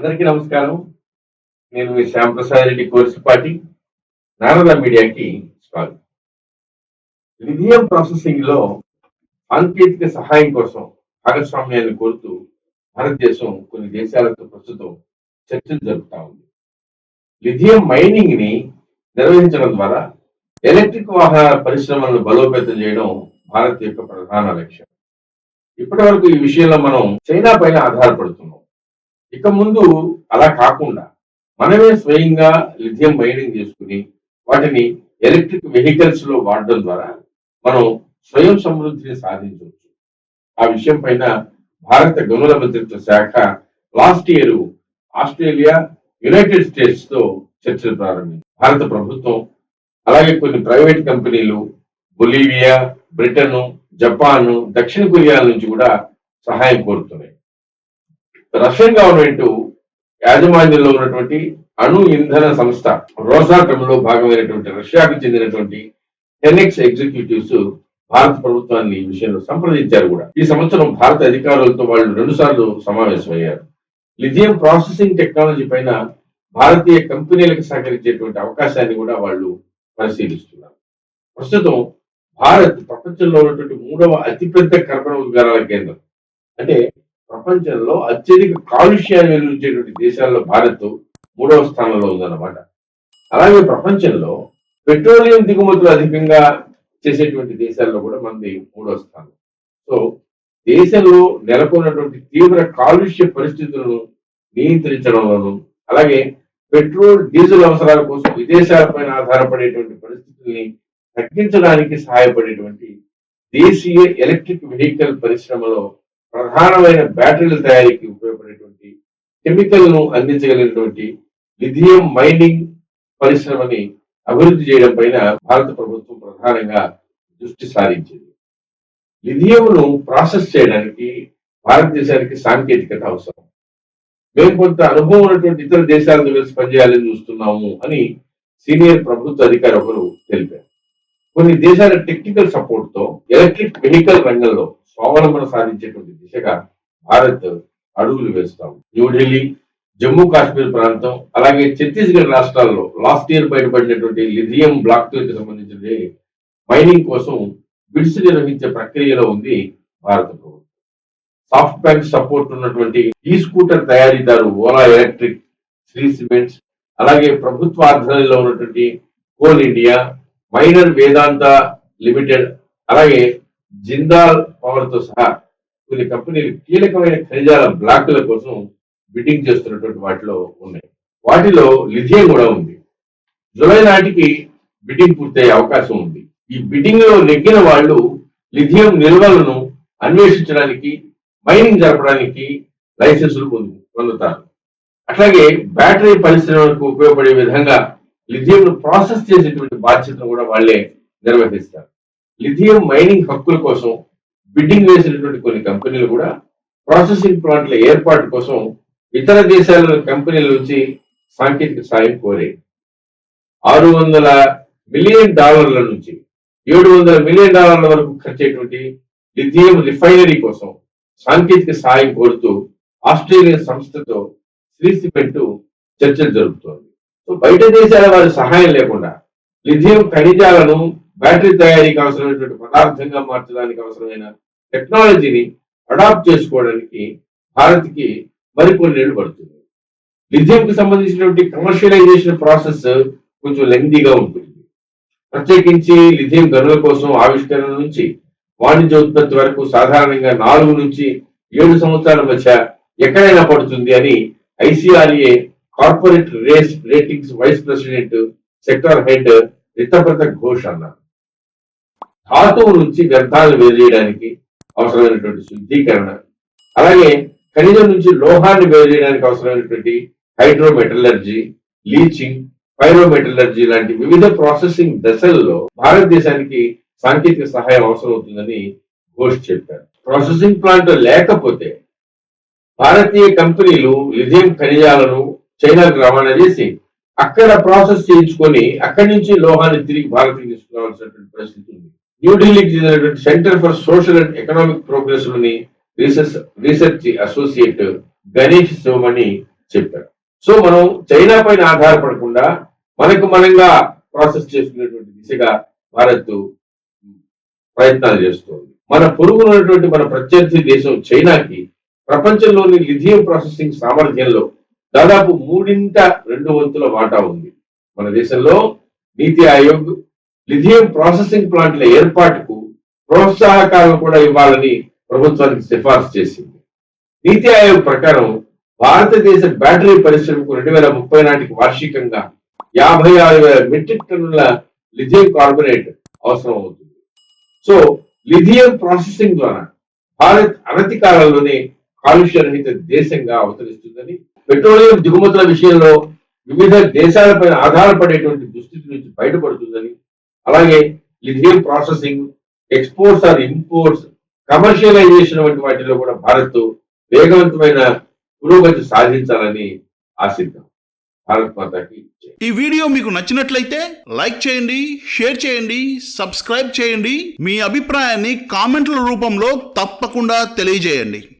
అందరికీ నమస్కారం. నేను మీ శ్యాంప్రసాద్ రెడ్డి కోర్సుపాటి. నారద మీడియాకి స్వాగతం. లిథియం ప్రాసెసింగ్లో సాంకేతిక సహాయం కోసం భాగస్వామ్యాన్ని కోరుతూ భారతదేశం కొన్ని దేశాలతో ప్రస్తుతం చర్చలు జరుపుతా ఉంది. లిథియం మైనింగ్ని నిర్వహించడం ద్వారా ఎలక్ట్రిక్ వాహనాల పరిశ్రమలను బలోపేతం చేయడం భారత్ యొక్క ప్రధాన లక్ష్యం. ఇప్పటి వరకు ఈ విషయంలో మనం చైనా పైన ఆధారపడుతున్నాం. ఇక ముందు అలా కాకుండా మనమే స్వయంగా లిథియం మైనింగ్ చేసుకుని వాటిని ఎలక్ట్రిక్ వెహికల్స్లో వాడడం ద్వారా మనం స్వయం సమృద్ధిని సాధించవచ్చు. ఆ విషయం పైన భారత గనుల మంత్రిత్వ శాఖ లాస్ట్ ఇయర్ ఆస్ట్రేలియా యునైటెడ్ స్టేట్స్తో చర్చలు ప్రారంభించింది. భారత ప్రభుత్వం అలాగే కొన్ని ప్రైవేట్ కంపెనీలు బొలీవియా బ్రిటన్ జపాన్ దక్షిణ కొరియా నుంచి కూడా సహాయం కోరుతున్నాయి. రష్యన్ గవర్నమెంట్ యాజమాన్యంలో ఉన్నటువంటి అణు ఇంధన సంస్థ రోసాటమ్లో భాగమైనటువంటి రష్యాకు చెందినటువంటి టెన్ఎక్స్ ఎగ్జిక్యూటివ్స్ భారత ప్రభుత్వాన్ని ఈ విషయంలో సంప్రదించారు కూడా. ఈ సంవత్సరం భారత అధికారులతో వాళ్ళు రెండు సార్లు సమావేశమయ్యారు. లిథియం ప్రాసెసింగ్ టెక్నాలజీ పైన భారతీయ కంపెనీలకు సహకరించేటువంటి అవకాశాన్ని కూడా వాళ్ళు పరిశీలిస్తున్నారు. ప్రస్తుతం భారత్ ప్రపంచంలో ఉన్నటువంటి మూడవ అతిపెద్ద కర్బన ఉద్గారాల కేంద్రం. అంటే ప్రపంచంలో అత్యధిక కాలుష్యాన్ని వెలువరించేటువంటి దేశాల్లో భారత్ మూడవ స్థానంలో ఉందన్నమాట. అలాగే ప్రపంచంలో పెట్రోలియం దిగుమతులు అధికంగా చేసేటువంటి దేశాల్లో కూడా మనది మూడవ స్థానం. సో దేశంలో నెలకొన్నటువంటి తీవ్ర కాలుష్య పరిస్థితులను నియంత్రించడంలోను అలాగే పెట్రోల్ డీజిల్ అవసరాల కోసం విదేశాలపైన ఆధారపడేటువంటి పరిస్థితుల్ని తగ్గించడానికి సహాయపడేటువంటి దేశీయ ఎలక్ట్రిక్ వెహికల్ పరిశ్రమలో ప్రధానమైన బ్యాటరీల తయారీకి ఉపయోగపడేటువంటి కెమికల్ను అందించగలిగినటువంటి లిథియం మైనింగ్ పరిశ్రమని అభివృద్ధి చేయడం పైన భారత ప్రభుత్వం ప్రధానంగా దృష్టి సారించింది. లిథియంను ప్రాసెస్ చేయడానికి భారతదేశానికి సాంకేతికత అవసరం. మేము కొంత అనుభవం ఉన్నటువంటి ఇతర దేశాలతో కలిసి పనిచేయాలని చూస్తున్నాము అని సీనియర్ ప్రభుత్వ అధికారి ఒకరు తెలిపారు. కొన్ని దేశాల టెక్నికల్ సపోర్ట్తో ఎలక్ట్రిక్ వెహికల్ రంగంలో స్వావలంబన సాధించేటువంటి దిశగా భారత్ అడుగులు వేస్తాం న్యూఢిల్లీ జమ్మూ కాశ్మీర్ ప్రాంతం అలాగే ఛత్తీస్గఢ్ రాష్ట్రాల్లో లాస్ట్ ఇయర్ బయటపడినటువంటి లిథియం బ్లాక్కి సంబంధించిన మైనింగ్ కోసం బిడ్స్ నిర్వహించే ప్రక్రియలో ఉంది భారత ప్రభుత్వం. సాఫ్ట్ బ్యాంక్ సపోర్ట్ ఉన్నటువంటి ఈ స్కూటర్ తయారీదారు ఓలా ఎలక్ట్రిక్ శ్రీ సిమెంట్స్ అలాగే ప్రభుత్వ ఆధ్వర్యంలో ఉన్నటువంటి coal India miner Vedanta limited అలాగే జిందాల్ పవర్తో సహా కొన్ని కంపెనీలు కీలకమైన ఖనిజాల బ్లాకుల కోసం బిడ్డింగ్ చేస్తున్నటువంటి వాటిలో ఉన్నాయి. వాటిలో లిథియం కూడా ఉంది. జులై నాటికి బిడ్డింగ్ పూర్తయ్యే అవకాశం ఉంది. ఈ బిడ్డింగ్లో నెగ్గిన వాళ్ళు లిథియం నిల్వలను అన్వేషించడానికి మైనింగ్ జరపడానికి లైసెన్సులు పొందు పొందుతారు. అట్లాగే బ్యాటరీ పరిశ్రమలకు ఉపయోగపడే విధంగా లిథియం ప్రాసెస్ చేసేటువంటి బాధ్యతను కూడా వాళ్ళే నిర్వహిస్తారు. లిథియం మైనింగ్ హక్కుల కోసం బిడ్డింగ్ వేసినటువంటి కొన్ని కంపెనీలు కూడా ప్రాసెసింగ్ ప్లాంట్ల ఏర్పాటు కోసం ఇతర దేశాల కంపెనీల నుంచి సాంకేతిక సాయం కోరే ఆరు వందల మిలియన్ డాలర్ల నుంచి ఏడు వందల మిలియన్ డాలర్ల వరకు ఖర్చయ్యేటువంటి లిథియం రిఫైనరీ కోసం సాంకేతిక సాయం కోరుతూ ఆస్ట్రేలియా సంస్థతో శ్రీ సిమెంట్ చర్చలు జరుపుతోంది. సో బయట దేశాల వారి సహాయం లేకుండా లిథియం ఖనిజాలను బ్యాటరీ తయారీకి అవసరమైనటువంటి పదార్థంగా మార్చడానికి అవసరమైన టెక్నాలజీని అడాప్ట్ చేసుకోవడానికి భారత్కి మరికొన్నేళ్ళు పడుతుంది. లిథియంకి సంబంధించినటువంటి కమర్షియలైజేషన్ ప్రాసెస్ కొంచెం లెంగ్దీగా ఉంటుంది. ప్రత్యేకించి లిథియం గనుల కోసం ఆవిష్కరణ నుంచి వాణిజ్య ఉత్పత్తి వరకు సాధారణంగా నాలుగు నుంచి ఏడు సంవత్సరాల మధ్య ఎక్కడైనా పడుతుంది అని ICRA corporate race ratings vice president sector head Ritabrata Ghosh అన్నారు. ధాతువు నుంచి వ్యర్థాలు వేరేయడానికి అవసరమైనటువంటి శుద్ధీకరణ. అలాగే ఖనిజం నుంచి లోహాన్ని వేరేయడానికి అవసరమైనటువంటి హైడ్రోమెటలర్జీ లీచింగ్ పైరోమెటలర్జీ లాంటి వివిధ ప్రాసెసింగ్ దశల్లో భారతదేశానికి సాంకేతిక సహాయం అవసరం అవుతుందని ఘోష్ చెప్పారు. ప్రాసెసింగ్ ప్లాంట్ లేకపోతే భారతీయ కంపెనీలు లిథియం ఖనిజాలను చైనాకు రవాణా చేసి అక్కడ ప్రాసెస్ చేయించుకొని అక్కడి నుంచి లోహాన్ని తిరిగి భారత్కి తీసుకురావాల్సినటువంటి పరిస్థితి ఉంది. న్యూఢిల్లీకి చెందినటువంటి centre for social and economic ప్రోగ్రెస్లోని research research associate Ganesh Sivamani చెప్పారు. సో మనం చైనా పైన ఆధారపడకుండా మనకు మనంగా ప్రాసెస్ చేసుకునేటువంటి దిశగా భారత్ ప్రయత్నాలు చేస్తోంది. మన పొరుగు ఉన్నటువంటి మన ప్రత్యర్థి దేశం చైనాకి ప్రపంచంలోని లిథియం ప్రాసెసింగ్ సామర్థ్యంలో దాదాపు మూడింట రెండు వంతుల వాటా ఉంది. మన దేశంలో నీతి ఆయోగ్ లిథియం ప్రాసెసింగ్ ప్లాంట్ల ఏర్పాటుకు ప్రోత్సాహకాలను కూడా ఇవ్వాలని ప్రభుత్వానికి సిఫార్సు చేసింది. నీతి ఆయోగ్ ప్రకారం భారతదేశ బ్యాటరీ పరిశ్రమకు రెండు వేల ముప్పై నాటికి వార్షికంగా యాభై ఆరు వేల మెట్రిక్ టన్నుల లిథియం కార్బొనేట్ అవసరం అవుతుంది. సో లిథియం ప్రాసెసింగ్ ద్వారా భారత్ అనతి కాలంలోనే కాలుష్య రహిత దేశంగా అవతరిస్తుందని పెట్రోలియం దిగుమతుల విషయంలో వివిధ దేశాలపైన ఆధారపడేటువంటి దుస్థితి నుంచి బయటపడుతుందని అలాగే lithium processing exports or imports commercialisation వంటి వాటిలో కూడా భారత్ వేగవంతమైన పురోగతి సాధించాలని ఆశిద్దాం. భారత్ మాతకి ఈ వీడియో మీకు నచ్చినట్లయితే లైక్ చేయండి షేర్ చేయండి సబ్స్క్రైబ్ చేయండి. మీ అభిప్రాయాన్ని కామెంట్ల రూపంలో తప్పకుండా తెలియజేయండి.